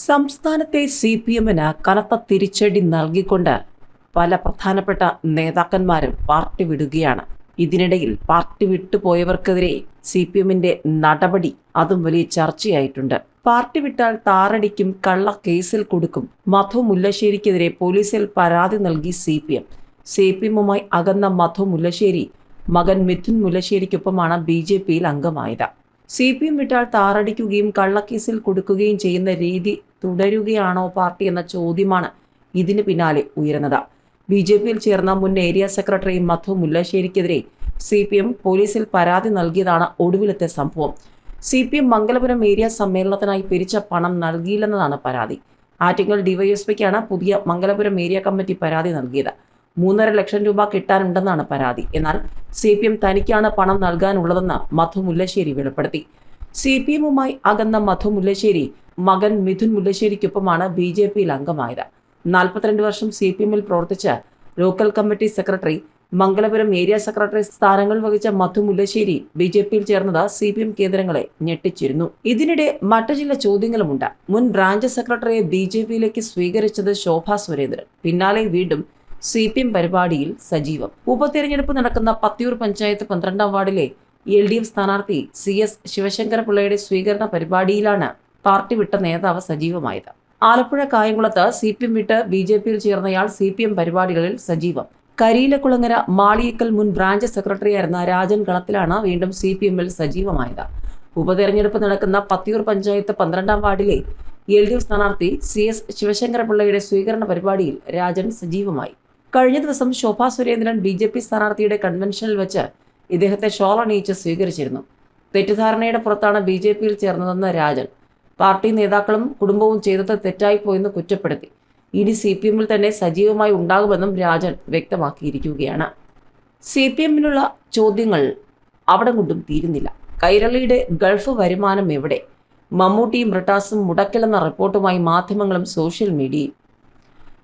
സംസ്ഥാനത്തെ C P എമ്മിന് കനത്ത തിരിച്ചടി നൽകിക്കൊണ്ട് പല പ്രധാനപ്പെട്ട നേതാക്കന്മാരും പാർട്ടി വിടുകയാണ്. ഇതിനിടയിൽ പാർട്ടി വിട്ടുപോയവർക്കെതിരെ സി പി എമ്മിന്റെ നടപടി അതും വലിയ ചർച്ചയായിട്ടുണ്ട്. പാർട്ടി വിട്ടാൽ താറടിക്കും കള്ള കേസിൽ കൊടുക്കും. മധു മുല്ലശ്ശേരിക്കെതിരെ പോലീസിൽ പരാതി നൽകി C P M C P എമ്മുമായി അകന്ന മധു മുല്ലശ്ശേരി മകൻ മിഥുൻ മുല്ലശ്ശേരിക്കൊപ്പമാണ് ബി ജെ പിയിൽ അംഗമായത്. സി പി എം വിട്ടാൽ താറടിക്കുകയും കള്ളക്കേസിൽ കൊടുക്കുകയും ചെയ്യുന്ന രീതി തുടരുകയാണോ പാർട്ടി എന്ന ചോദ്യമാണ് ഇതിന് പിന്നാലെ ഉയരുന്നത്. ബി ജെ പിയിൽ ചേർന്ന മുൻ ഏരിയ സെക്രട്ടറി മധു മുല്ലശ്ശേരിക്കെതിരെ സി പി എം പോലീസിൽ പരാതി നൽകിയതാണ് ഒടുവിലത്തെ സംഭവം. C P M Mangalapuram area സമ്മേളനത്തിനായി പിരിച്ച പണം നൽകിയില്ലെന്നതാണ് പരാതി. ആറ്റിങ്ങൽ ഡിവൈഎസ്പിക്കാണ് പുതിയ മംഗലപുരം ഏരിയ കമ്മിറ്റി പരാതി നൽകിയത്. മൂന്നര ലക്ഷം രൂപ കിട്ടാനുണ്ടെന്നാണ് പരാതി. എന്നാൽ സി പി എം തനിക്കാണ് പണം നൽകാനുള്ളതെന്ന് മധു മുല്ലശ്ശേരി വെളിപ്പെടുത്തി. സി പി എമ്മുമായി അകന്ന മധു മുല്ലശ്ശേരി മകൻ മിഥുൻ മുല്ലശ്ശേരിക്കൊപ്പമാണ് ബി ജെ പിയിൽ അംഗമായത്. നാൽപ്പത്തിരണ്ട് വർഷം സി പി എമ്മിൽ പ്രവർത്തിച്ച local committee secretary Mangalapuram area secretary സ്ഥാനങ്ങൾ വഹിച്ച മധു മുല്ലശ്ശേരി ബി ജെ പിയിൽ ചേർന്നത് സി പി എം കേന്ദ്രങ്ങളെ ഞെട്ടിച്ചിരുന്നു. ഇതിനിടെ മറ്റു ചില ചോദ്യങ്ങളുമുണ്ട്. മുൻ ബ്രാഞ്ച് സെക്രട്ടറിയെ ബി ജെ പിയിലേക്ക് സ്വീകരിച്ചത് ശോഭാ സുരേന്ദ്രൻ. പിന്നാലെ വീണ്ടും സി പി എം പരിപാടിയിൽ സജീവം. ഉപതെരഞ്ഞെടുപ്പ് നടക്കുന്ന പത്തിയൂർ പഞ്ചായത്ത് പന്ത്രണ്ടാം വാർഡിലെ എൽ ഡി എഫ് സ്ഥാനാർത്ഥി സി എസ് ശിവശങ്കരപിള്ളയുടെ സ്വീകരണ പരിപാടിയിലാണ് പാർട്ടി വിട്ട നേതാവ് സജീവമായത്. ആലപ്പുഴ കായംകുളത്ത് സി പി എം വിട്ട് ബി ജെ പിയിൽ ചേർന്നയാൾ സി പി എം പരിപാടികളിൽ സജീവം. കരിയിലക്കുളങ്ങര മാളിയേക്കൽ മുൻ ബ്രാഞ്ച് സെക്രട്ടറി സെക്രട്ടറിയായിരുന്ന രാജൻ കളത്തിലാണ് വീണ്ടും സി പി എമ്മിൽ സജീവമായത്. ഉപതെരഞ്ഞെടുപ്പ് നടക്കുന്ന പത്തിയൂർ പഞ്ചായത്ത് പന്ത്രണ്ടാം വാർഡിലെ എൽ ഡി എഫ് സ്ഥാനാർത്ഥി സി എസ് ശിവശങ്കരപിള്ളയുടെ സ്വീകരണ പരിപാടിയിൽ രാജൻ സജീവമായി. കഴിഞ്ഞ ദിവസം Shobha Surendran B J P സ്ഥാനാർത്ഥിയുടെ കൺവെൻഷനിൽ വെച്ച് ഇദ്ദേഹത്തെ ഷോൾ അണിയിച്ച് സ്വീകരിച്ചിരുന്നു. തെറ്റിദ്ധാരണയുടെ പുറത്താണ് ബി ജെ പിയിൽ ചേർന്നതെന്ന് രാജൻ. പാർട്ടി നേതാക്കളും കുടുംബവും ചെയ്തത് തെറ്റായിപ്പോയെന്ന് കുറ്റപ്പെടുത്തി. ഇനി സി പി എമ്മിൽ തന്നെ സജീവമായി ഉണ്ടാകുമെന്നും രാജൻ വ്യക്തമാക്കിയിരിക്കുകയാണ്. സി പി എമ്മിനുള്ള ചോദ്യങ്ങൾ അവിടെ കൊണ്ടും തീരുന്നില്ല. കൈരളിയുടെ ഗൾഫ് വരുമാനം എവിടെ? മമ്മൂട്ടിയും ബ്രിട്ടാസും മുടക്കിലെന്ന റിപ്പോർട്ടുമായി മാധ്യമങ്ങളും സോഷ്യൽ മീഡിയയും.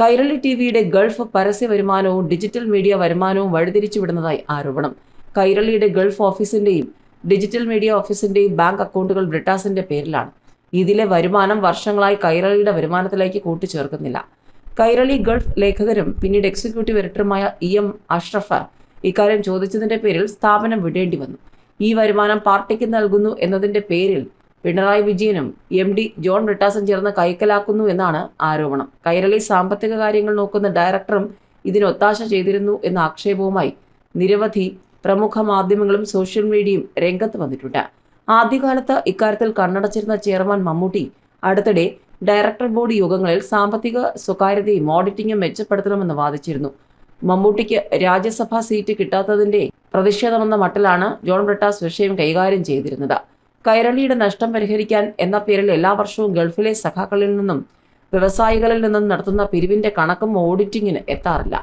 കൈരളി ടി വിയുടെ ഗൾഫ് പരസ്യ വരുമാനവും ഡിജിറ്റൽ മീഡിയ വരുമാനവും വഴിതിരിച്ചുവിടുന്നതായി ആരോപണം. കൈരളിയുടെ ഗൾഫ് ഓഫീസിന്റെയും ഡിജിറ്റൽ മീഡിയ ഓഫീസിന്റെയും ബാങ്ക് അക്കൗണ്ടുകൾ ബ്രിട്ടാസിന്റെ പേരിലാണ്. ഇതിലെ വരുമാനം വർഷങ്ങളായി കൈരളിയുടെ വരുമാനത്തിലേക്ക് കൂട്ടിച്ചേർക്കുന്നില്ല. കൈരളി ഗൾഫ് ലേഖകരും പിന്നീട് എക്സിക്യൂട്ടീവ് എഡിറ്ററുമായ ഇ എം അഷ്റഫ് ഇക്കാര്യം ചോദിച്ചതിന്റെ പേരിൽ സ്ഥാപനം വിടേണ്ടി വന്നു ഈ വരുമാനം പാർട്ടിക്ക് നൽകുന്നു എന്നതിന്റെ പേരിൽ പിണറായി വിജയനും എം ഡി ജോൺ ബ്രിട്ടാസും ചേർന്ന് കൈക്കലാക്കുന്നു എന്നാണ് ആരോപണം. കൈരളി സാമ്പത്തിക കാര്യങ്ങൾ നോക്കുന്ന ഡയറക്ടറും ഇതിന് ഒത്താശ ചെയ്തിരുന്നു എന്ന ആക്ഷേപവുമായി നിരവധി പ്രമുഖ മാധ്യമങ്ങളും സോഷ്യൽ മീഡിയയും രംഗത്ത് വന്നിട്ടുണ്ട്. ആദ്യകാലത്ത് ഇക്കാര്യത്തിൽ കണ്ണടച്ചിരുന്ന ചെയർമാൻ മമ്മൂട്ടി അടുത്തിടെ ഡയറക്ടർ ബോർഡ് യോഗങ്ങളിൽ സാമ്പത്തിക സ്വകാര്യതയും ഓഡിറ്റിംഗും മെച്ചപ്പെടുത്തണമെന്ന് വാദിച്ചിരുന്നു. മമ്മൂട്ടിക്ക് രാജ്യസഭാ സീറ്റ് കിട്ടാത്തതിന്റെ പ്രതിഷേധമെന്ന മട്ടിലാണ് ജോൺ ബ്രിട്ടാസ് വിഷയം കൈകാര്യം ചെയ്തിരുന്നത്. കൈരളിയുടെ നഷ്ടം പരിഹരിക്കാൻ എന്ന പേരിൽ എല്ലാ വർഷവും ഗൾഫിലെ സഖാക്കളിൽ നിന്നും വ്യവസായികളിൽ നിന്നും നടത്തുന്ന പിരിവിന്റെ കണക്കും ഓഡിറ്റിങ്ങിന് എത്താറില്ല.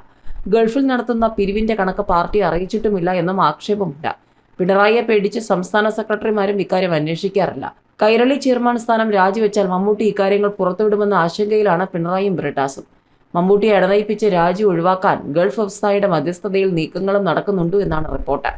ഗൾഫിൽ നടത്തുന്ന പിരിവിന്റെ കണക്ക് പാർട്ടി അറിയിച്ചിട്ടുമില്ല എന്നും ആക്ഷേപമുണ്ട്. പിണറായിയെ പേടിച്ച് സംസ്ഥാന സെക്രട്ടറിമാരും ഇക്കാര്യം അന്വേഷിക്കാറില്ല. കൈരളി ചെയർമാൻ സ്ഥാനം രാജിവെച്ചാൽ മമ്മൂട്ടി ഇക്കാര്യങ്ങൾ പുറത്തുവിടുമെന്ന ആശങ്കയിലാണ് പിണറായിയും ബ്രിട്ടാസും. മമ്മൂട്ടിയെ ഇടനയിപ്പിച്ച് രാജി ഒഴിവാക്കാൻ ഗൾഫ് വ്യവസായിയുടെ മധ്യസ്ഥതയിൽ നീക്കങ്ങളും നടക്കുന്നുണ്ട് എന്നാണ് റിപ്പോർട്ട്.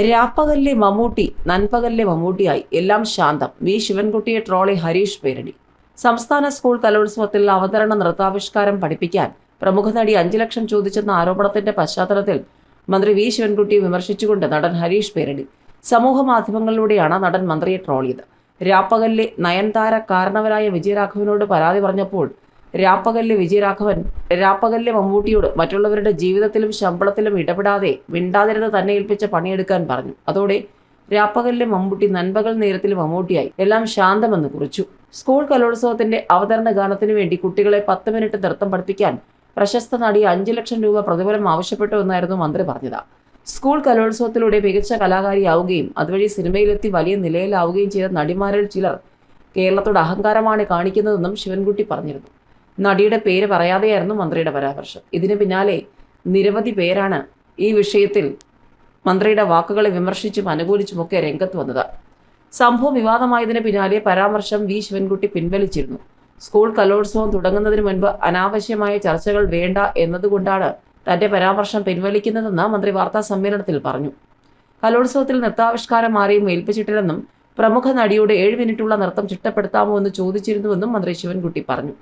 രാപ്പകലിലെ മമ്മൂട്ടി നൻപകലിലെ മമ്മൂട്ടിയായി. എല്ലാം ശാന്തം. വി. ശിവൻകുട്ടിയെ ട്രോളി ഹരീഷ് പേരടി. സംസ്ഥാന സ്കൂൾ കലോത്സവത്തിൽ അവതരണ നൃത്താവിഷ്കാരം പഠിപ്പിക്കാൻ പ്രമുഖ നടി അഞ്ചു ലക്ഷം ചോദിച്ചെന്ന ആരോപണത്തിന്റെ പശ്ചാത്തലത്തിൽ മന്ത്രി വി. ശിവൻകുട്ടിയെ വിമർശിച്ചുകൊണ്ട് നടൻ ഹരീഷ് പേരടി. സമൂഹ മാധ്യമങ്ങളിലൂടെയാണ് നടൻ മന്ത്രിയെ ട്രോളിയത്. രാപ്പകലിലെ നയൻതാര കാരണവരായ വിജയരാഘവനോട് പരാതി പറഞ്ഞപ്പോൾ രാപ്പകലിലെ വിജയരാഘവൻ രാപ്പകല്ല് മമ്മൂട്ടിയോട് മറ്റുള്ളവരുടെ ജീവിതത്തിലും ശമ്പളത്തിലും ഇടപെടാതെ മിണ്ടാതിരുന്ന് തന്നെ ഏൽപ്പിച്ച പണിയെടുക്കാൻ പറഞ്ഞു. അതോടെ രാപ്പകല്ല് മമ്മൂട്ടി നൻപകൽ നേരത്തിൽ മമ്മൂട്ടിയായി. എല്ലാം ശാന്തമെന്ന് കുറിച്ചു. സ്കൂൾ കലോത്സവത്തിന്റെ അവതരണ ഗാനത്തിനു വേണ്ടി കുട്ടികളെ പത്ത് മിനിറ്റ് നൃത്തം പഠിപ്പിക്കാൻ പ്രശസ്ത നടി അഞ്ചു ലക്ഷം രൂപ പ്രതിഫലം ആവശ്യപ്പെട്ടു എന്നായിരുന്നു മന്ത്രി പറഞ്ഞത്. സ്കൂൾ കലോത്സവത്തിലൂടെ മികച്ച കലാകാരിയാവുകയും അതുവഴി സിനിമയിലെത്തി വലിയ നിലയിലാവുകയും ചെയ്ത നടിമാരിൽ ചിലർ കേരളത്തോട് അഹങ്കാരമാണ് കാണിക്കുന്നതെന്നും ശിവൻകുട്ടി പറഞ്ഞിരുന്നു. നടിയുടെ പേര് പറയാതെയായിരുന്നു മന്ത്രിയുടെ പരാമർശം. ഇതിന് പിന്നാലെ നിരവധി പേരാണ് ഈ വിഷയത്തിൽ മന്ത്രിയുടെ വാക്കുകളെ വിമർശിച്ചും അനുകൂലിച്ചുമൊക്കെ രംഗത്ത് വന്നത്. സംഭവം വിവാദമായതിന് പിന്നാലെ പരാമർശം വി. ശിവൻകുട്ടി പിൻവലിച്ചിരുന്നു. സ്കൂൾ കലോത്സവം തുടങ്ങുന്നതിന് മുൻപ് അനാവശ്യമായ ചർച്ചകൾ വേണ്ട എന്നതുകൊണ്ടാണ് തന്റെ പരാമർശം പിൻവലിക്കുന്നതെന്ന് മന്ത്രി വാർത്താ സമ്മേളനത്തിൽ പറഞ്ഞു. കലോത്സവത്തിൽ നൃത്താവിഷ്കാരം ആരെയും ഏൽപ്പിച്ചിട്ടില്ലെന്നും പ്രമുഖ നടിയുടെ ഏഴ് മിനിറ്റുള്ള നൃത്തം ചിട്ടപ്പെടുത്താമോ എന്ന് ചോദിച്ചിരുന്നുവെന്നും മന്ത്രി ശിവൻകുട്ടി പറഞ്ഞു.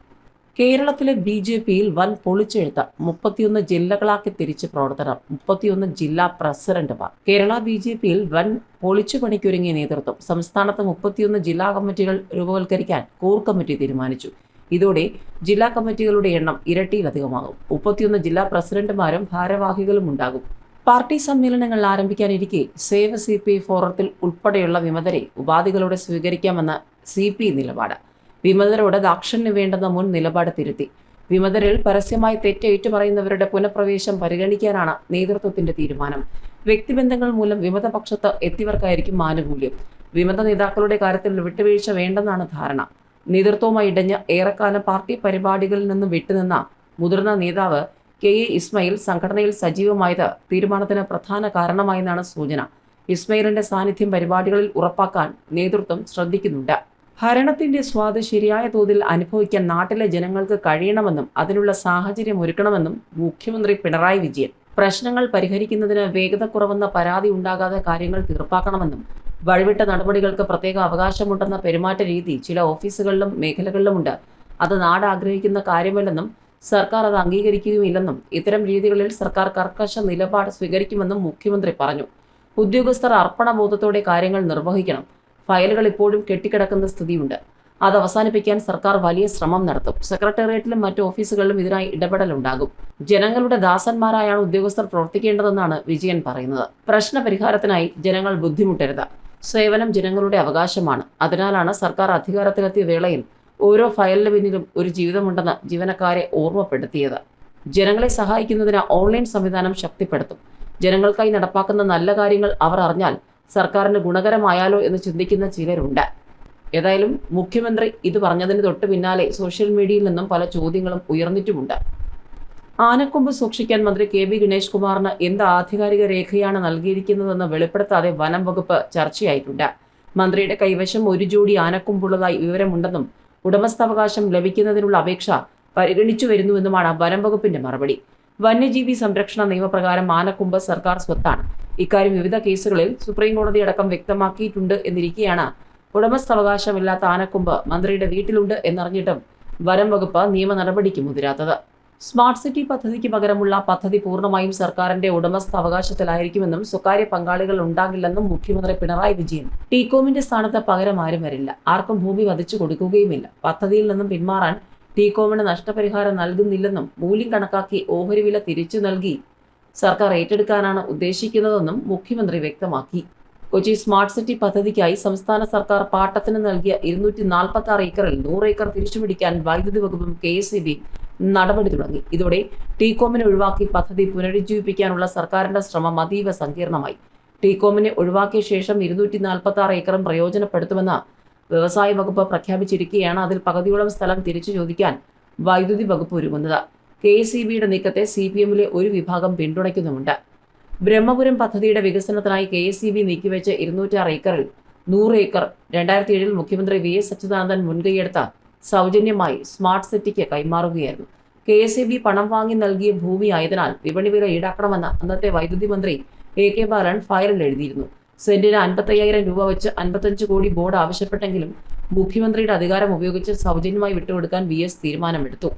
കേരളത്തിലെ ബി ജെ പിയിൽ വൻ പൊളിച്ചെഴുത്ത. മുപ്പത്തിയൊന്ന് ജില്ലകളാക്കി തിരിച്ച് പ്രവർത്തനം. മുപ്പത്തിയൊന്ന് ജില്ലാ പ്രസിഡന്റുമാർ. കേരള ബി ജെ പിയിൽ വൻ പൊളിച്ചു പണിക്കൊരുങ്ങിയ നേതൃത്വം സംസ്ഥാനത്ത് മുപ്പത്തിയൊന്ന് ജില്ലാ കമ്മിറ്റികൾ രൂപവൽക്കരിക്കാൻ കോർ കമ്മിറ്റി തീരുമാനിച്ചു. ഇതോടെ ജില്ലാ കമ്മിറ്റികളുടെ എണ്ണം ഇരട്ടിയിലധികമാകും. മുപ്പത്തിയൊന്ന് ജില്ലാ പ്രസിഡന്റുമാരും ഭാരവാഹികളും ഉണ്ടാകും. പാർട്ടി സമ്മേളനങ്ങൾ ആരംഭിക്കാനിരിക്കെ സേവ സി പി ഫോറത്തിൽ ഉൾപ്പെടെയുള്ള വിമതരെ ഉപാധികളോടെ സ്വീകരിക്കാമെന്ന സി പി നിലപാട്. വിമതരോട് ദാക്ഷിണ്യം വേണ്ടെന്ന മുൻ നിലപാട് തിരുത്തി. വിമതരിൽ പരസ്യമായി തെറ്റേറ്റു പറയുന്നവരുടെ പുനഃപ്രവേശം പരിഗണിക്കാനാണ് നേതൃത്വത്തിന്റെ തീരുമാനം. വ്യക്തിബന്ധങ്ങൾ മൂലം വിമതപക്ഷത്ത് എത്തിയവർക്കായിരിക്കും ആനുകൂല്യം. വിമത നേതാക്കളുടെ കാര്യത്തിൽ വിട്ടുവീഴ്ച വേണ്ടെന്നാണ് ധാരണ. നേതൃത്വവുമായി ഇടഞ്ഞ് ഏറെക്കാലം പാർട്ടി പരിപാടികളിൽ നിന്നും വിട്ടുനിന്ന മുതിർന്ന നേതാവ് കെ എ ഇസ്മയിൽ സംഘടനയിൽ സജീവമായത് തീരുമാനത്തിന് പ്രധാന കാരണമായെന്നാണ് സൂചന. ഇസ്മയിലിന്റെ സാന്നിധ്യം പരിപാടികളിൽ ഉറപ്പാക്കാൻ നേതൃത്വം ശ്രദ്ധിക്കുന്നുണ്ട്. ഭരണത്തിന്റെ സ്വാദ് ശരിയായ തോതിൽ അനുഭവിക്കാൻ നാട്ടിലെ ജനങ്ങൾക്ക് കഴിയണമെന്നും അതിനുള്ള സാഹചര്യം ഒരുക്കണമെന്നും മുഖ്യമന്ത്രി പിണറായി വിജയൻ. പ്രശ്നങ്ങൾ പരിഹരിക്കുന്നതിന് വേഗത കുറവെന്ന പരാതി ഉണ്ടാകാതെ കാര്യങ്ങൾ തീർപ്പാക്കണമെന്നും വഴിവിട്ട നടപടികൾക്ക് പ്രത്യേക അവകാശമുണ്ടെന്ന പെരുമാറ്റ രീതി ചില ഓഫീസുകളിലും മേഖലകളിലുമുണ്ട്. അത് നാട് ആഗ്രഹിക്കുന്ന കാര്യമല്ലെന്നും സർക്കാർ അത് അംഗീകരിക്കുകയുമില്ലെന്നും ഇത്തരം രീതികളിൽ സർക്കാർ കർക്കശ നിലപാട് സ്വീകരിക്കുമെന്നും മുഖ്യമന്ത്രി പറഞ്ഞു. ഉദ്യോഗസ്ഥർ അർപ്പണബോധത്തോടെ കാര്യങ്ങൾ നിർവഹിക്കണം. ഫയലുകൾ ഇപ്പോഴും കെട്ടിക്കിടക്കുന്ന സ്ഥിതിയുണ്ട്. അത് അവസാനിപ്പിക്കാൻ സർക്കാർ വലിയ ശ്രമം നടത്തും. സെക്രട്ടേറിയറ്റിലും മറ്റു ഓഫീസുകളിലും ഇതിനായി ഇടപെടലുണ്ടാകും ജനങ്ങളുടെ ദാസന്മാരായാണ് ഉദ്യോഗസ്ഥർ പ്രവർത്തിക്കേണ്ടതെന്നാണ് വിജയൻ പറയുന്നത്. പ്രശ്ന പരിഹാരത്തിനായി ജനങ്ങൾ ബുദ്ധിമുട്ടരുത്. സേവനം ജനങ്ങളുടെ അവകാശമാണ്. അതിനാലാണ് സർക്കാർ അധികാരത്തിലെത്തിയ വേളയിൽ ഓരോ ഫയലിന് പിന്നിലും ഒരു ജീവിതമുണ്ടെന്ന് ജീവനക്കാരെ ഓർമ്മപ്പെടുത്തിയത്. ജനങ്ങളെ സഹായിക്കുന്നതിന് ഓൺലൈൻ സംവിധാനം ശക്തിപ്പെടുത്തും. ജനങ്ങൾക്കായി നടപ്പാക്കുന്ന നല്ല കാര്യങ്ങൾ അവർ അറിഞ്ഞാൽ സർക്കാരിന് ഗുണകരമായാലോ എന്ന് ചിന്തിക്കുന്ന ചിലരുണ്ട്. ഏതായാലും മുഖ്യമന്ത്രി ഇത് പറഞ്ഞതിന് തൊട്ട് പിന്നാലെ സോഷ്യൽ മീഡിയയിൽ നിന്നും പല ചോദ്യങ്ങളും ഉയർന്നിട്ടുമുണ്ട്. ആനക്കൊമ്പ് സൂക്ഷിക്കാൻ മന്ത്രി കെ ബി ഗണേഷ് കുമാറിന് എന്ത് ആധികാരിക രേഖയാണ് നൽകിയിരിക്കുന്നതെന്ന് വെളിപ്പെടുത്താതെ വനം വകുപ്പ് ചർച്ചയായിട്ടുണ്ട്. മന്ത്രിയുടെ കൈവശം ഒരു ജോഡി ആനക്കൊമ്പുള്ളതായി വിവരമുണ്ടെന്നും ഉടമസ്ഥാവകാശം ലഭിക്കുന്നതിനുള്ള അപേക്ഷ പരിഗണിച്ചു വരുന്നുവെന്നുമാണ് വനം വകുപ്പിന്റെ മറുപടി. വന്യജീവി സംരക്ഷണ നിയമപ്രകാരം ആനക്കൊമ്പ് സർക്കാർ സ്വത്താണ്. ഇക്കാര്യം വിവിധ കേസുകളിൽ സുപ്രീം കോടതി അടക്കം വ്യക്തമാക്കിയിട്ടുണ്ട് എന്നിരിക്കെയാണ് ഉടമസ്ഥാവകാശമില്ലാത്ത ആനക്കൊമ്പ് മന്ത്രിയുടെ വീട്ടിലുണ്ട് എന്നറിഞ്ഞിട്ടും വനം വകുപ്പ് നിയമ നടപടിക്ക് മുതിരാത്തത്. സ്മാർട്ട് സിറ്റി പദ്ധതിക്ക് പകരമുള്ള പദ്ധതി പൂർണമായും സർക്കാരിന്റെ ഉടമസ്ഥാവകാശത്തിലായിരിക്കുമെന്നും സ്വകാര്യ പങ്കാളികൾ ഉണ്ടാകില്ലെന്നും മുഖ്യമന്ത്രി പിണറായി വിജയൻ. ടീകോമിന്റെ സ്ഥാനത്ത് പകരം ആരും വരില്ല. ആർക്കും ഭൂമി വധിച്ചു കൊടുക്കുകയുമില്ല. പദ്ധതിയിൽ നിന്നും പിന്മാറാൻ ടീകോമിന് നഷ്ടപരിഹാരം നൽകുന്നില്ലെന്നും മൂല്യം കണക്കാക്കി ഓഹരി വില തിരിച്ചു നൽകി സർക്കാർ ഏറ്റെടുക്കാനാണ് ഉദ്ദേശിക്കുന്നതെന്നും മുഖ്യമന്ത്രി വ്യക്തമാക്കി. കൊച്ചി സ്മാർട്ട് സിറ്റി പദ്ധതിക്കായി സംസ്ഥാന സർക്കാർ പാട്ടത്തിന് നൽകിയ ഇരുന്നൂറ്റി നാൽപ്പത്തി ആറ് ഏക്കറിൽ നൂറ് ഏക്കർ തിരിച്ചുപിടിക്കാൻ വൈദ്യുതി വകുപ്പും കെ എസ് ബി നടപടി തുടങ്ങി. ഇതോടെ ടീകോമിനെ ഒഴിവാക്കി പദ്ധതി പുനരുജ്ജീവിപ്പിക്കാനുള്ള സർക്കാരിന്റെ ശ്രമം അതീവ സങ്കീർണമായി. ടീകോമിനെ ഒഴിവാക്കിയ ശേഷം ഇരുന്നൂറ്റി നാൽപ്പത്തി ആറ് ഏക്കറും പ്രയോജനപ്പെടുത്തുമെന്ന് വ്യവസായ വകുപ്പ് പ്രഖ്യാപിച്ചിരിക്കുകയാണ് അതിൽ പകുതിയോളം സ്ഥലം തിരിച്ചു ചോദിക്കാൻ വൈദ്യുതി വകുപ്പ് ഒരുങ്ങുന്നത്. കെ ഇ ബിയുടെ നീക്കത്തെ സി പി എമ്മിലെ ഒരു വിഭാഗം പിന്തുണയ്ക്കുന്നുമുണ്ട്. ബ്രഹ്മപുരം പദ്ധതിയുടെ വികസനത്തിനായി കെ എസ് ഇ ബി നീക്കിവെച്ച ഇരുന്നൂറ്റാറ് ഏക്കറിൽ നൂറ് ഏക്കർ രണ്ടായിരത്തി ഏഴിൽ മുഖ്യമന്ത്രി വി എസ് അച്യുതാനന്ദൻ മുൻകൈയെടുത്ത സൗജന്യമായി സ്മാർട്ട് സിറ്റിക്ക് കൈമാറുകയായിരുന്നു. കെ എസ് ഇ ബി പണം വാങ്ങി നൽകിയ ഭൂമി ആയതിനാൽ വിപണി വില ഈടാക്കണമെന്ന് അന്നത്തെ വൈദ്യുതി മന്ത്രി എ കെ ബാലൻ ഫയലിൽ എഴുതിയിരുന്നു. സെന്റിന് അൻപത്തയ്യായിരം രൂപ വെച്ച് അൻപത്തഞ്ച് കോടി ബോർഡ് ആവശ്യപ്പെട്ടെങ്കിലും മുഖ്യമന്ത്രിയുടെ അധികാരം ഉപയോഗിച്ച് സൗജന്യമായി വിട്ടുകൊടുക്കാൻ വി എസ് തീരുമാനമെടുത്തു.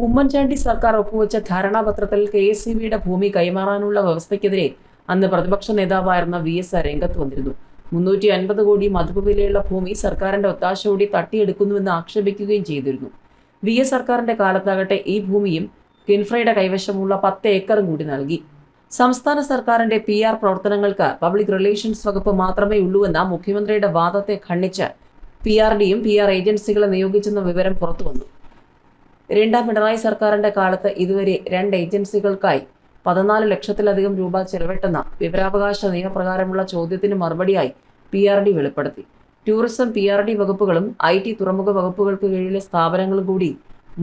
ഉമ്മൻചാണ്ടി സർക്കാർ ഒപ്പുവെച്ച ധാരണാപത്രത്തിൽ കെ എസ് സി ബിയുടെ ഭൂമി കൈമാറാനുള്ള വ്യവസ്ഥയ്ക്കെതിരെ അന്ന് പ്രതിപക്ഷ നേതാവായിരുന്ന വി എസ് രംഗത്ത് വന്നിരുന്നു. മുന്നൂറ്റി അൻപത് കോടി മതിപ്പ് വിലയുള്ള ഭൂമി സർക്കാരിന്റെ ഒത്താശയോടെ തട്ടിയെടുക്കുന്നുവെന്ന് ആക്ഷേപിക്കുകയും ചെയ്തിരുന്നു. വി എസ് സർക്കാരിന്റെ കാലത്താകട്ടെ ഈ ഭൂമിയും കിൻഫ്രയുടെ കൈവശമുള്ള പത്ത് ഏക്കറും കൂടി നൽകി. സംസ്ഥാന സർക്കാരിന്റെ പി ആർ പ്രവർത്തനങ്ങൾക്ക് പബ്ലിക് റിലേഷൻസ് വകുപ്പ് മാത്രമേ ഉള്ളൂവെന്ന മുഖ്യമന്ത്രിയുടെ വാദത്തെ ഖണ്ഡിച്ച് പി ആർ ഡിയും പി ആർ ഏജൻസികളെ നിയോഗിച്ചെന്ന വിവരം പുറത്തുവന്നു. രണ്ടാം പിണറായി സർക്കാരിന്റെ കാലത്ത് ഇതുവരെ രണ്ട് ഏജൻസികൾക്കായി പതിനാല് ലക്ഷത്തിലധികം രൂപ ചെലവിട്ടെന്ന വിവരാവകാശ നിയമപ്രകാരമുള്ള ചോദ്യത്തിന് മറുപടിയായി പി ആർ ഡി വെളിപ്പെടുത്തി. ടൂറിസം പി ആർ ഡി വകുപ്പുകളും ഐ ടി തുറമുഖ വകുപ്പുകൾക്ക് കീഴിലെ സ്ഥാപനങ്ങളും കൂടി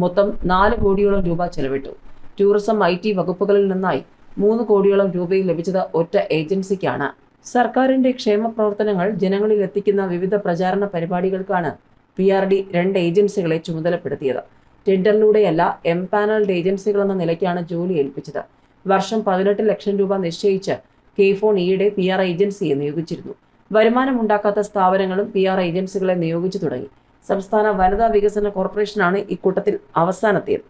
മൊത്തം നാല് കോടിയോളം രൂപ ചെലവിട്ടു. ടൂറിസം ഐ ടി വകുപ്പുകളിൽ നിന്നായി മൂന്ന് കോടിയോളം രൂപയിൽ ലഭിച്ചത് ഒറ്റ ഏജൻസിക്കാണ്. സർക്കാരിന്റെ ക്ഷേമ പ്രവർത്തനങ്ങൾ ജനങ്ങളിൽ എത്തിക്കുന്ന വിവിധ പ്രചാരണ പരിപാടികൾക്കാണ് പി ആർ ഡി രണ്ട് ഏജൻസികളെ ചുമതലപ്പെടുത്തിയത്. ടെൻഡറിലൂടെയല്ല എംപാനൽഡ് ഏജൻസികൾ എന്ന നിലയ്ക്കാണ് ജോലി ഏൽപ്പിച്ചത്. വർഷം പതിനെട്ട് ലക്ഷം രൂപ നിശ്ചയിച്ച് കെ ഫോൺ ഈയിടെ പി ആർ ഏജൻസിയെ നിയോഗിച്ചിരുന്നു. വരുമാനമുണ്ടാക്കാത്ത സ്ഥാപനങ്ങളും പി ആർ ഏജൻസികളെ നിയോഗിച്ചു തുടങ്ങി. സംസ്ഥാന വനിതാ വികസന കോർപ്പറേഷനാണ് ഇക്കൂട്ടത്തിൽ അവസാനത്തേത്.